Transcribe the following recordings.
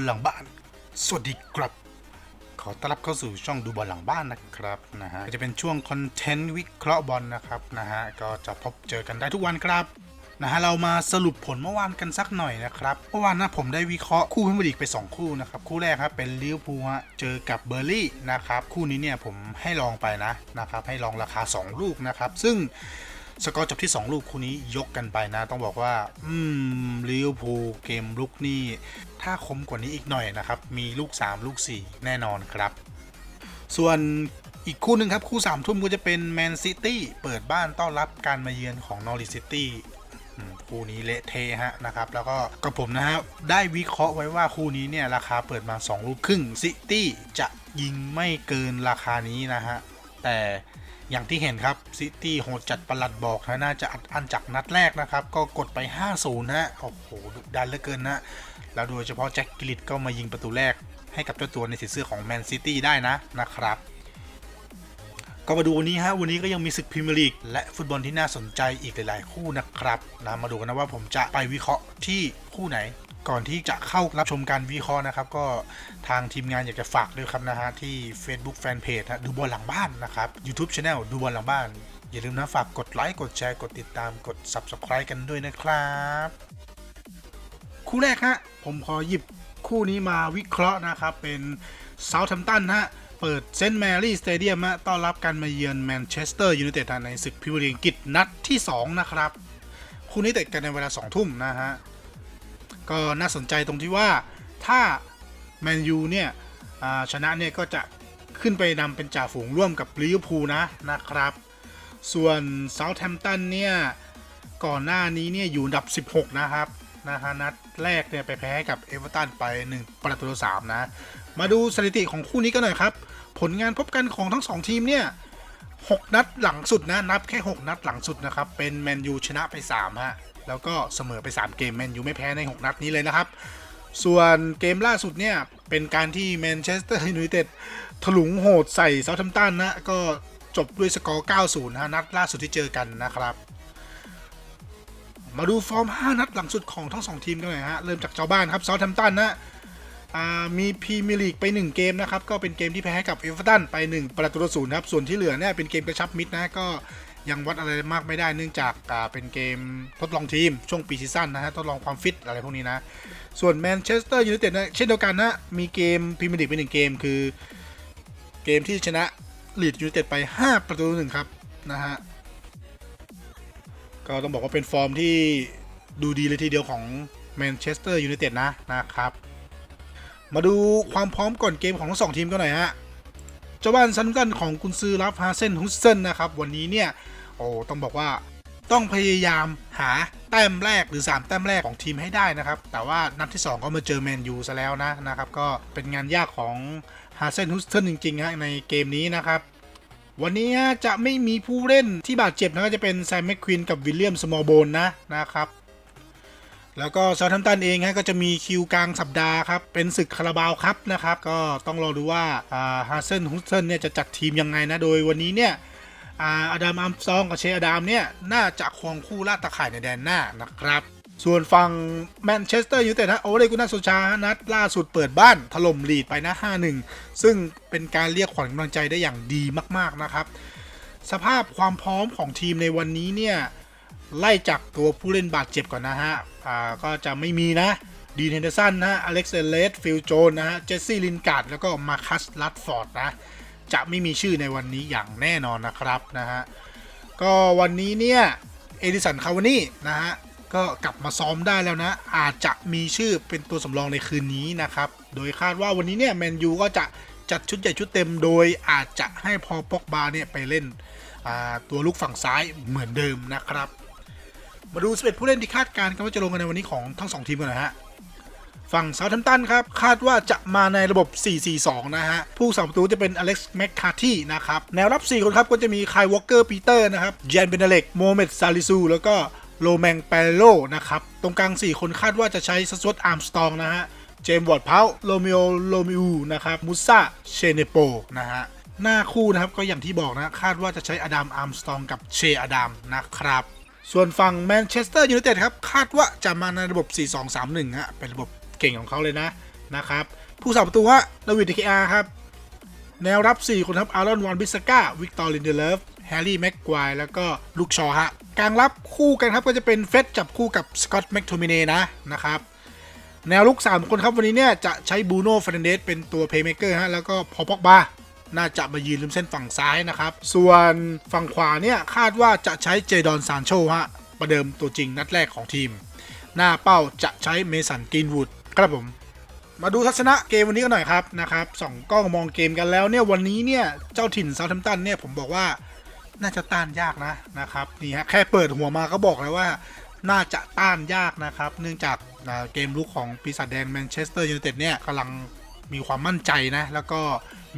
บอลหลังบ้าน สวัสดีครับ ขอต้อนรับเข้าสู่ช่องดูบอลหลังบ้านนะครับนะฮะจะเป็นช่วงคอนเทนต์วิเคราะห์บอลนะครับนะฮะก็จะพบเจอกันได้ทุกวันครับนะฮะเรามาสรุปผลเมื่อวานกันสักหน่อยนะครับเมื่อวานนะผมได้วิเคราะห์คู่พิมยร์ลีกไป 2 คู่นะครับคู่แรกครับเป็นลิเวอร์พูลฮะเจอกับเบอร์ลี่นะครับคู่นี้เนี่ยผมให้ลองไปนะนะครับให้ลองราคา 2 ลูกนะครับซึ่ง สกอร์จบที่ 2 ลูกคู่นี้ยกกันไปนะ ต้องบอกว่า อืมลิเวอร์พูลเกมลุกนี่ ถ้าคมกว่านี้อีกหน่อยนะครับ มีลูก 3 ลูก 4 แน่นอนครับ ส่วนอีกคู่หนึ่งครับ คู่3ทุ่มก็จะเป็นแมนซิตี้เปิดบ้านต้อนรับการมาเยือนของนอริซิตี้คู่นี้เละเทะฮะนะครับ แล้วก็กับผมนะฮะได้วิเคราะห์ไว้ว่าคู่นี้เนี่ย ราคาเปิดมา 2 ลูกครึ่งซิตี้จะยิงไม่เกินราคานี้นะฮะแต่ อย่างที่เห็นครับซิตี้โหดจัดประหลัดบอกนะน่าจะอัดอันจากนัดแรกนะครับ ก็กดไป 5-0ฮะโอ้โหดุดันเหลือเกินนะ แล้วโดยเฉพาะแจ็คกิลิตก็มายิงประตูแรกให้กับเจ้าตัวในสีเสื้อของแมนซิตี้ได้นะนะครับ ก็มาดูวันนี้ฮะวันนี้ก็ยังมีศึกพรีเมียร์ลีกและฟุตบอลที่น่าสนใจอีกหลาย ๆ คู่นะครับนะมาดูกันนะว่าผมจะไปวิเคราะห์ที่คู่ไหน ก่อนที่จะเข้ารับชมการวิเคราะห์นะครับ ก็ทางทีมงานอยากจะฝากด้วยครับนะฮะที่ Facebook Fanpage ฮะดูบอลหลังบ้านนะครับ YouTube Channel ดูบอลหลังบ้าน อย่าลืมนะฝากกดไลค์กดแชร์กดติดตามกด Subscribe กันด้วยนะครับ คู่แรกฮะผมขอหยิบคู่นี้มาวิเคราะห์นะครับ เป็นเซาท์แ m ม t ตันฮะเปิดเซนต์แมรี่สเตเดียมฮะต้อนรับการมาเยือนแมนเชสเตอร์ยูไนเต็ดในศึกพรีเมียร์ลีกอังกฤษนัดที่ 2 นะครับ คู่นี้เตะกันในเวลา 2 ทุ่มนะฮะ ก็น่าสนใจตรงที่ว่าถ้าแมนยูเนี่ยชนะเนี่ยก็จะขึ้นไปนำเป็นจ่าฝูงร่วมกับลิเวอร์พูลนะนะครับ ส่วนเซาท์แ m ม t ตันเนี่ยก่อนหน้านี้เนี่ยอยู่อันดับ 16 นะครับนะฮะนัดแรกเนี่ยไปแพ้กับเอเวอร์ตันไป 1 ประตูต่อ3นะ มาดูสถิติของคู่นี้กันหน่อยครับ ผลงานพบกันของทั้ง 2 ทีมเนี่ย 6 นัดหลังสุดนะ นับแค่ 6 นัดหลังสุดนะครับ เป็นแมนยูชนะไป3ฮะ แล้วก็เสมอไป 3 เกมแมนยูไม่แพ้ใน 6 นัดนี้เลยนะครับ ส่วนเกมล่าสุดเนี่ย เป็นการที่แมนเชสเตอร์ยูไนเต็ดถลุงโหดใส่เซาท์แ m ม t ตันนะก็จบด้วยสกอร์ 90นะนัดล่าสุดที่เจอกันนะครับ มาดูฟอร์ม 5 นัดหลังสุดของทั้ง 2 ทีมกันหน่อยฮะ เริ่มจากเจ้าบ้านครับเซาท์แ m ม t ตันนะมีพรีเมียร์ลีกไป 1 เกมนะครับ ก็เป็นเกมที่แพ้ให้กับเอเวอร์ตันไป 1 ประตูต่อศูนย์ครับ ส่วนที่เหลือเนี่ยเป็นเกมกระชับมิตรนะ ก็ ยังวัดอะไรมากไม่ได้เนื่องจากเป็นเกมทดลองทีมช่วงปีซีซั่นนะฮะทดลองความฟิตอะไรพวกนี้นะ ส่วนแมนเชสเตอร์ยูไนเต็ดเช่นเดียวกันนะมีเกมพรีเมียร์ลีกไป1เกมคือ เกมที่ชนะลีดยูไนเต็ดไป 5 ประตูหนึ่งครับนะฮะก็ต้องบอกว่าเป็นฟอร์มที่ดูดีเลยทีเดียวของแมนเชสเตอร์ยูไนเต็ดนะนะครับ มาดูความพร้อมก่อนเกมของทั้งสองทีมกันหน่อยฮะ เจ้าบ้านซันตันของกุนซือรับฮาเซนฮุสเซนนะครับ วันนี้เนี่ยโอ้ต้องบอกว่าต้องพยายามหาแต้มแรกหรือ 3 แต้มแรกของทีมให้ได้นะครับ แต่ว่านัดที่ 2 ก็มาเจอแมนยูซะแล้วนะนะครับ ก็เป็นงานยากของฮาเซนฮุสเซนจริงๆฮะในเกมนี้นะครับ วันนี้จะไม่มีผู้เล่นที่บาดเจ็บนะก็จะเป็นแซมแมคควินกับวิลเลียมสมอลโบนนะนะครับ แล้วก็เซาท์แ m มตันเองฮะก็จะมีคิวกลางสัปดาห์ครับเป็นศึกคาราบาวครับนะครับก็ต้องรอดูว่าฮาร์เซนฮุสเซนเนี่ยจะจัดทีมยังไงนะโดยวันนี้เนี่ยอาดัมอัมซองกับเชอดามเนี่ยน่าจะควงคู่ล่าตะข่ายในแดนหน้านะครับส่วนฝั่งแมนเชสเตอร์ยูไนเต็ดฮะโอเลกุนาโซชานัดล่าสุดเปิดบ้านถล่มลีดไปนะ 5-1 ซึ่งเป็นการเรียกขวัญกำลังใจได้อย่างดีมาก ๆ นะครับ สภาพความพร้อมของทีมในวันนี้เนี่ย ไล่จากตัวผู้เล่นบาดเจ็บก่อนนะฮะ อ่า ก็จะไม่มีนะ ดีเฮนเดอร์สันนะอเล็กซ์เลส ฟิลโจนนะฮะ เจสซี่ ลินการ์ด แล้วก็มาคัส ลัดฟอร์ดนะ จะไม่มีชื่อในวันนี้อย่างแน่นอนนะครับนะฮะ ก็วันนี้เนี่ย เอดิสัน คาวานี่นะฮะ ก็กลับมาซ้อมได้แล้วนะ อาจจะมีชื่อเป็นตัวสำรองในคืนนี้นะครับ โดยคาดว่าวันนี้เนี่ยแมนยูก็จะจัดชุดใหญ่ชุดเต็มโดยอาจจะให้พอปอกบาเนี่ยไปเล่นอ่าตัวลูกฝั่งซ้ายเหมือนเดิมนะครับ มาดู11ผู้เล่นที่คาดการณ์กันว่าจะลงกันในวันนี้ของทั้ง 2 ทีมกันนะฮะ ฝั่งเซาท์แ m ม t ตันครับ คาดว่าจะมาในระบบ 4-4-2 นะฮะ ผู้สาประตูจะเป็นอเล็กซ์แมคคาที่นะครับ แนวรับ 4 คนครับ ก็จะมีไคลวอลเกอร์ปีเตอร์นะครับเจนเบนเดเล็กโมเมดซาลิซู แล้วก็โรแมงเปโลนะครับ ตรงกลาง 4 คนคาดว่าจะใช้สจวตอาร์มสตองนะฮะ เจมส์วอร์ดเพาโรมิโอโรมิอูนะครับ มุซาเชเนโปนะฮะหน้าคู่นะครับก็อย่างที่บอกนะคาดว่าจะใช้อดัมอาร์มสตองกับเชอดัมนะครับ ส่วนฝั่งแมนเชสเตอร์ยูไนเต็ดครับ คาดว่าจะมาในระบบ 4-2-3-1 ฮะ เป็นระบบเก่งของเขาเลยนะ นะครับ ผู้สาประตูฮะลาวิดเดอาครับ แนวรับ 4 คนครับอารอนวอนบิสก้า วิกตอร์ลินเดเลฟแฮร์รี่แม็กควายแล้วก็ลูกชอฮะ กลางรับคู่กันครับ ก็จะเป็นเฟสจับคู่กับสกอตแม็กโทมิเนนะ นะครับ แนวลุก 3 คนครับวันนี้เนี่ยจะใช้บูโน่ฟ r นเดสเป็นตัวเพย์เมเกอร์ฮะ แล้วก็พอปอกบา น่าจะมายืนริมเส้นฝั่งซ้ายนะครับ ส่วนฝั่งขวาเนี่ยคาดว่าจะใช้เจดอนซานโชฮะประเดิมตัวจริงนัดแรกของทีม หน้าเป้าจะใช้เมสันกรีนวูดครับผมมาดูทัศนะเกมวันนี้กันหน่อยครับนะครับสองกล้องมองเกมกันแล้วเนี่ยวันนี้เนี่ยเจ้าถิ่นเซาท์แฮมป์ตันเนี่ยผมบอกว่าน่าจะต้านยากนะนะครับนี่ฮะแค่เปิดหัวมาก็บอกแล้วว่าน่าจะต้านยากนะครับ เนื่องจากเกมลุกของปีศาจแดงแมนเชสเตอร์ยูไนเต็ดเนี่ยกำลังมีความมั่นใจนะ แล้วก็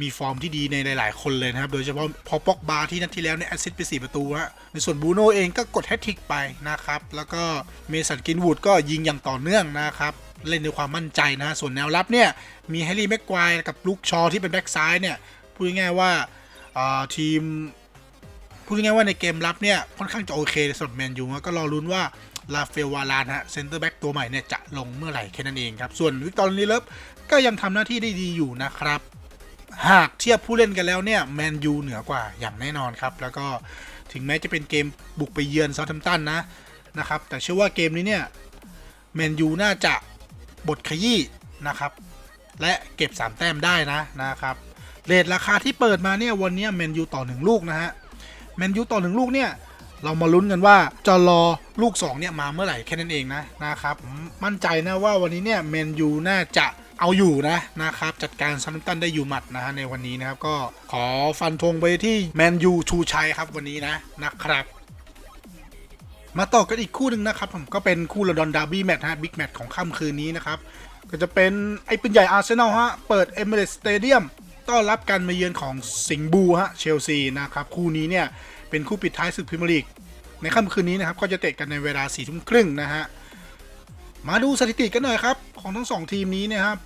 มีฟอร์มที่ดีในหลาย ๆ คนเลยนะครับ โดยเฉพาะพอปอกบาที่นัดที่แล้วเนี่ยแอสซิสต์ไป 4 ประตูฮะในส่วนบูโน่เองก็กดแฮตทริกไปนะครับ แล้วก็เมสันกินวูดก็ยิงอย่างต่อเนื่องนะครับเล่นด้วยความมั่นใจนะ ส่วนแนวรับเนี่ย มีแฮร์รี่แม็กควายกับลูกชอที่เป็นแบ็กซ้ายเนี่ย พูดง่ายว่าทีม พูดง่ายว่าในเกมรับเนี่ย ค่อนข้างจะโอเคสำหรับแมนยูก็รอลุ้นว่าลาเฟลวาลานฮะเซนเตอร์แบ็กตัวใหม่เนี่ย จะลงเมื่อไหร่แค่นั้นเองครับ ส่วนวิกตอร์ลีเลฟก็ยังทำหน้าที่ได้ดีอยู่นะครับ หากเทียบผู้เล่นกันแล้วเนี่ยแมนยูเหนือกว่าอย่างแน่นอนครับ แล้วก็ถึงแม้จะเป็นเกมบุกไปเยือนเซาท์แฮมป์ตันนะนะครับ แต่เชื่อว่าเกมนี้เนี่ยแมนยูน่าจะบทขยี้นะครับ และเก็บ 3 แต้มได้นะนะครับเรทราคาที่เปิดมาเนี่ยวันนี้แมนยูต่อ 1 ลูกนะฮะแมนยูต่อ 1 ลูกเนี่ยเรามาลุ้นกันว่าจะรอลูก 2 เนี่ย มาเมื่อไหร่แค่นั้นเองนะนะครับ มั่นใจนะว่าวันนี้เนี่ยแมนยูน่าจะ เอาอยู่นะนะครับจัดการซัมตันได้อยู่หมัดนะฮะในวันนี้นะครับก็ขอฟันธงไปที่แมนยูชูชัยครับวันนี้นะนะครับมาต่อกันอีกคู่หนึ่งนะครับผมก็เป็นคู่ลอนดอนดาร์บี้แมตช์ฮะบิ๊กแมตช์ของค่ำคืนนี้นะครับก็จะเป็นไอ้ปืนใหญ่อาร์เซนอลฮะเปิดเอเมเรตสเตเดียมต้อนรับการมาเยือนของสิงห์บูฮะเชลซีนะครับคู่นี้เนี่ยเป็นคู่ปิดท้ายศึกพรีเมียร์ลีกในค่ำคืนนี้นะครับก็จะเตะกันในเวลา4ี่ทุ่มครึ่งนะฮะมาดูสถิติกันหน่อยครับ ของทั้ง 2 ทีมนี้เนะครับ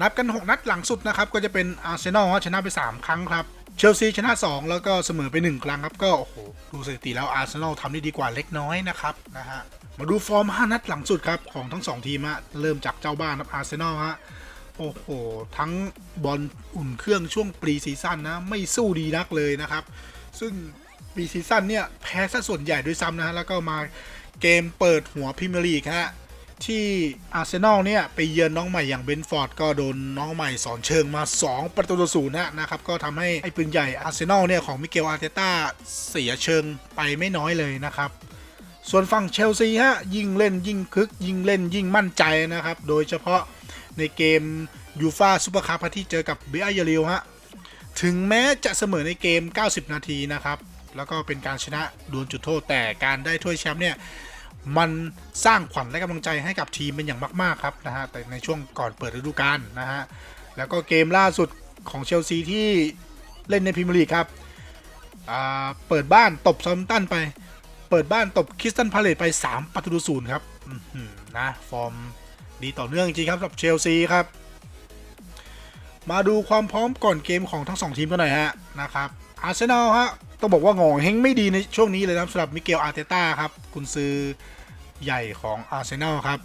นับกัน 6 นัดหลังสุดนะครับ ก็จะเป็นอาร์เซนอลชนะไป 3 ครั้งครับ เชลซีชนะ 2 แล้วก็เสมอไป 1 ครั้งครับ ก็โอ้โหดูสถิติแล้วอาร์เซนอลทำได้ดีกว่าเล็กน้อยนะครับนะฮะมาดูฟอร์ม 5 นัดหลังสุดครับของทั้ง 2 ทีมฮะเริ่มจากเจ้าบ้านครับอาร์เซนอลฮะโอ้โห ทั้งบอลอุ่นเครื่องช่วงปรีซีซั่นนะไม่สู้ดีนักเลยนะครับ ซึ่งปรีซีซั่นเนี่ยแพ้ซะส่วนใหญ่ด้วยซ้ำนะฮะแล้วก็มาเกมเปิดหัวพรีเมียร์ลีกฮะ ที่อาร์เซนอลเนี่ยไปเยือนน้องใหม่อย่างเบนฟอร์ดก็โดนน้องใหม่สอนเชิงมา 2 ประตูต่อศูนย์นะครับ ก็ทำให้ไอ้ปืนใหญ่อาร์เซนอลเนี่ยของมิเกลอาร์เตต้าเสียเชิงไปไม่น้อยเลยนะครับ ส่วนฝั่งเชลซีฮะยิ่งเล่นยิ่งคึก ยิ่งเล่นยิ่งมั่นใจนะครับ โดยเฉพาะในเกมยูฟาซูเปอร์คัพที่เจอกับเบียร์ยริลฮะถึงแม้จะเสมอในเกม 90 นาทีนะครับแล้วก็เป็นการชนะดวลจุดโทษแต่การได้ถ้วยแชมป์เนี่ย มันสร้างขวัญและกำลังใจให้กับทีมเป็นอย่างมาก ๆ ครับนะฮะแต่ในช่วงก่อนเปิดฤดูกาลนะฮะแล้วก็เกมล่าสุดของเชลซีที่เล่นในพรีเมียร์ลีกครับอ่าเปิดบ้านตบซอมตันไป เปิดบ้านตบคริสตันพาเลตไป 3 ประตูศูนย์ครับนะฟอร์มดีต่อเนื่องจริงครับสำหรับเชลซีครับ มาดูความพร้อมก่อนเกมของทั้ง 2 ทีมกันหน่อยฮะนะครับอาร์เซนอลฮะต้องบอกว่าหงองเฮงไม่ดีในช่วงนี้เลยนะสำหรับมิเกลอาร์เตต้าครับกุนซือ ใหญ่ของอาร์เซนอลครับ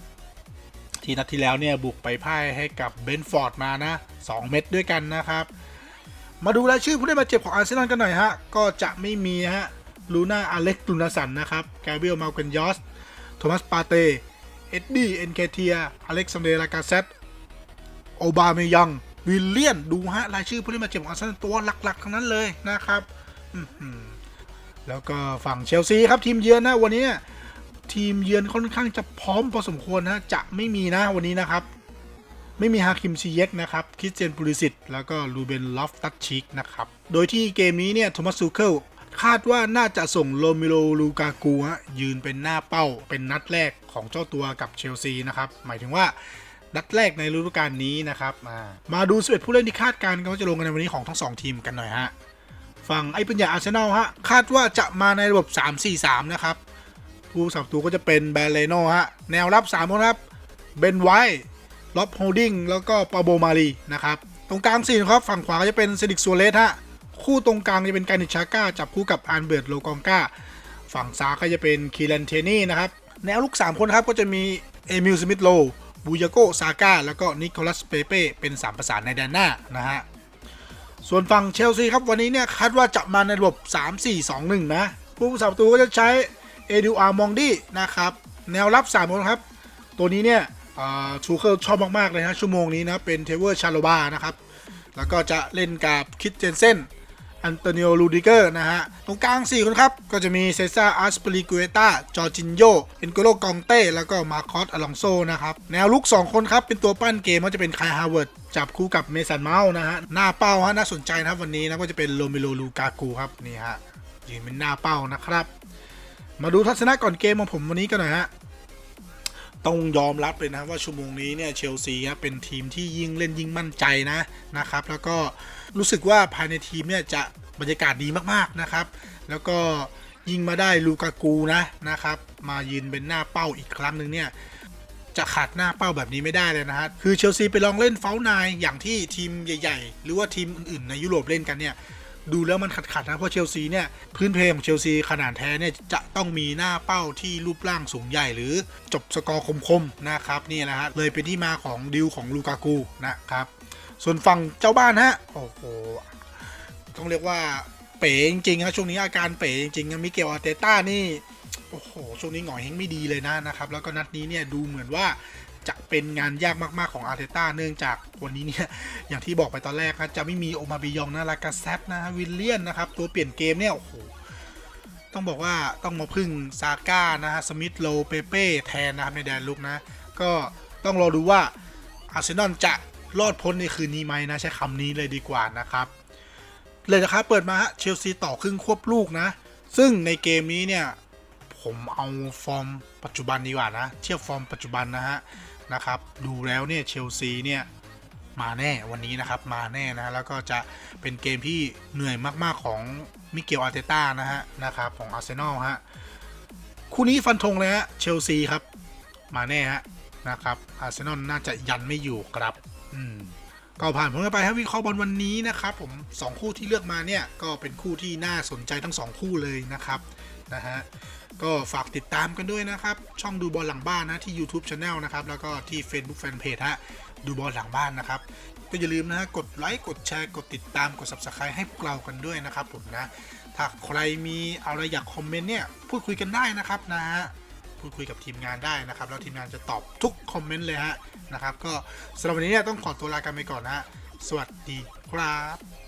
ที่นัดที่แล้วเนี่ยบุกไปพ่ายให้กับเบนฟอร์ดมานะ 2 เม็ดด้วยกันนะครับ มาดูรายชื่อผู้เล่นบาดเจ็บของอาร์เซนอลกันหน่อยฮะ ก็จะไม่มีฮะลูน่าอเล็กตุนสันนะครับแกเบรียลมาลเกนยอสโทมัสปาเตเอ็ดดี้เอ็นเคเทียอเล็กซานเดรลากาเซตโอบาเมยังวิลเลียนดูฮะรายชื่อผู้เล่นบาดเจ็บของอาร์เซนอลตัวหลักๆ ทั้งนั้นเลยนะครับแล้วก็ฝั่งเชลซีครับทีมเยือนนะวันนี้ ทีมเยือนค่อนข้างจะพร้อมพอสมควรนะจะไม่มีนะวันนี้นะครับ ไม่มีฮาคิมซีเยกนะครับคริสเตียนปูริสิตแล้วก็ลูเบนลอฟตัชชิกนะครับ โดยที่เกมนี้เนี่ยโทมัสซูเคิลคาดว่าน่าจะส่งโรมิโลลูกากูฮะยืนเป็นหน้าเป้าเป็นนัดแรกของเจ้าตัวกับเชลซีนะครับ หมายถึงว่านัดแรกในฤดูกาลนี้นะครับมามาดู11ผู้เล่นที่คาดการณ์กันว่าจะลงกันในวันนี้ของทั้ง 2 ทีมกันหน่อยฮะฝั่งไอ้ปัญญาอาร์เซนอลฮะคาดว่าจะมาในระบบ 3-4-3 นะครับ ผู้สับตัวก็จะเป็นแบรเลโนฮะ แนวรับ3คนครับ เบนไวท์ล็อบโฮลดิ้งแล้วก็ปาโบมารีนะครับ ตรงกลาง4ครับ ฝั่งขวาก็จะเป็นเซดิกซัวเลสฮะ คู่ตรงกลางจะเป็นการนิชาก้า จับคู่กับอันเบิร์ตโลกองกาฝั่งซ้ายก็จะเป็นคีแลนเทนี่นะครับ แนวลุก3 คนครับก็จะมีเอมิลสมิธโลบูยาโกซาก้าแล้วก็นิโคลัสเปเป้เป็น 3 ประสานในแดนหน้านะฮะส่วนฝั่งเชลซีครับวันนี้เนี่ยคาดว่าจะมาในระบบ 3 4 2 1 นะผู้สาประตูก็จะใช้ เอดูอาร์มองดี้นะครับ แนวรับ3คนครับ ตัวนี้เนี่ยชูเคิลชอบมาก ๆ เลยนะ ชั่วโมงนี้นะ เป็นเทเวอร์ชาโลบานะครับ แล้วก็จะเล่นกับคิดเจนเซนอันโตนิโอลูดิเกอร์นะฮะ ตรงกลาง 4 คนครับ ก็จะมีเซซ่าอาสปริกุเอตาจอร์จินโยเอ็นโกโลกองเต้ แล้วก็มาคอสอลองโซนะครับ แนวลุก 2 คนครับ เป็นตัวปั้นเกมก็จะเป็นคายฮาวเวิร์ดจับคู่กับเมสันเมาส์นะฮะ หน้าเป้าฮะน่าสนใจนะครับวันนี้นะก็จะเป็นโรเมโลลูกากูครับนี่ฮะยืนเป็นหน้าเป้านะครับ มาดูทัศนะก่อนเกมของผมวันนี้กันหน่อยฮะต้องยอมรับเลยนะว่าชั่วโมงนี้เนี่ยเชลซีครับเป็นทีมที่ยิ่งเล่นยิ่งมั่นใจนะนะครับ แล้วก็รู้สึกว่าภายในทีมเนี่ยจะบรรยากาศดีมากๆนะครับ แล้วก็ยิงมาได้ลูกากูนะนะครับ มายืนเป็นหน้าเป้าอีกครั้งหนึ่งเนี่ยจะขาดหน้าเป้าแบบนี้ไม่ได้เลยนะฮะ คือเชลซีไปลองเล่นเฟลนายอย่างที่ทีมใหญ่ ๆ หรือว่าทีมอื่นๆในยุโรปเล่นกันเนี่ย ดูแล้วมันขัดๆนะ เพราะเชลซีเนี่ย พื้นเพลของเชลซีขนาดแท้เนี่ยจะต้องมีหน้าเป้าที่รูปร่างสูงใหญ่หรือจบสกอร์คมๆนะครับนี่แหละฮะเลยเป็นที่มาของดิวของลูกากูนะครับส่วนฝั่งเจ้าบ้านฮะโอ้โหต้องเรียกว่าเป๋จริงๆครับช่วงนี้อาการเป๋จริงๆมิเกลอาเตต้านี่โอ้โหช่วงนี้หงอยเฮงไม่ดีเลยนะนะครับแล้วก็นัดนี้เนี่ยดูเหมือนว่า จะเป็นงานยากมากๆของอาร์เตต้าเนื่องจากวันนี้เนี่ย อย่างที่บอกไปตอนแรกนะจะไม่มีโอมาบิยองนะลากาเซตนะวิลเลียนนะครับ ตัวเปลี่ยนเกมเนี่ยโอ้โหต้องบอกว่าต้องมาพึ่งซาก้านะฮะสมิธโลเปเป้แทนนะครับในแดนลุกนะ ก็ต้องรอดูว่าอาร์เซนอลจะรอดพ้นในคืนนี้ไหมนะ ใช้คำนี้เลยดีกว่านะครับ เลยนะครับเปิดมาฮะเชลซีต่อครึ่งควบลูกนะ ซึ่งในเกมนี้เนี่ย ผมเอาฟอร์มปัจจุบันดีกว่านะ เทียบฟอร์มปัจจุบันนะฮะ นะครับ ดูแล้วเนี่ยเชลซีเนี่ยมาแน่วันนี้นะครับมาแน่นะแล้วก็จะเป็นเกมที่เหนื่อยมากๆของมิเกลอาร์เตต้านะฮะนะครับของอาร์เซนอลฮะคู่นี้ฟันธงเลยฮะเชลซีครับมาแน่ฮะนะครับอาร์เซนอลน่าจะยันไม่อยู่ครับอืมก็ผ่านผมกันไปครับวิเคราะห์บอลวันนี้นะครับผมสองคู่ที่เลือกมาเนี่ย ก็เป็นคู่ที่น่าสนใจทั้งสองคู่เลยนะครับ นะฮะก็ฝากติดตามกันด้วยนะครับ ช่องดูบอลหลังบ้านนะที่ YouTube Channel นะครับ แล้วก็ที่ Facebook Fanpage ฮะดูบอลหลังบ้านนะครับ ก็อย่าลืมนะฮะกดไลค์กดแชร์กดติดตามกด Subscribe ให้พวกเรากันด้วยนะครับผมนะ ถ้าใครมีอะไรอยากคอมเมนต์เนี่ยพูดคุยกันได้นะครับนะฮะพูดคุยกับทีมงานได้นะครับ แล้วทีมงานจะตอบทุกคอมเมนต์เลยฮะนะครับ ก็สำหรับวันนี้เนี่ยต้องขอตัวลากันไปก่อนนะฮะสวัสดีครับ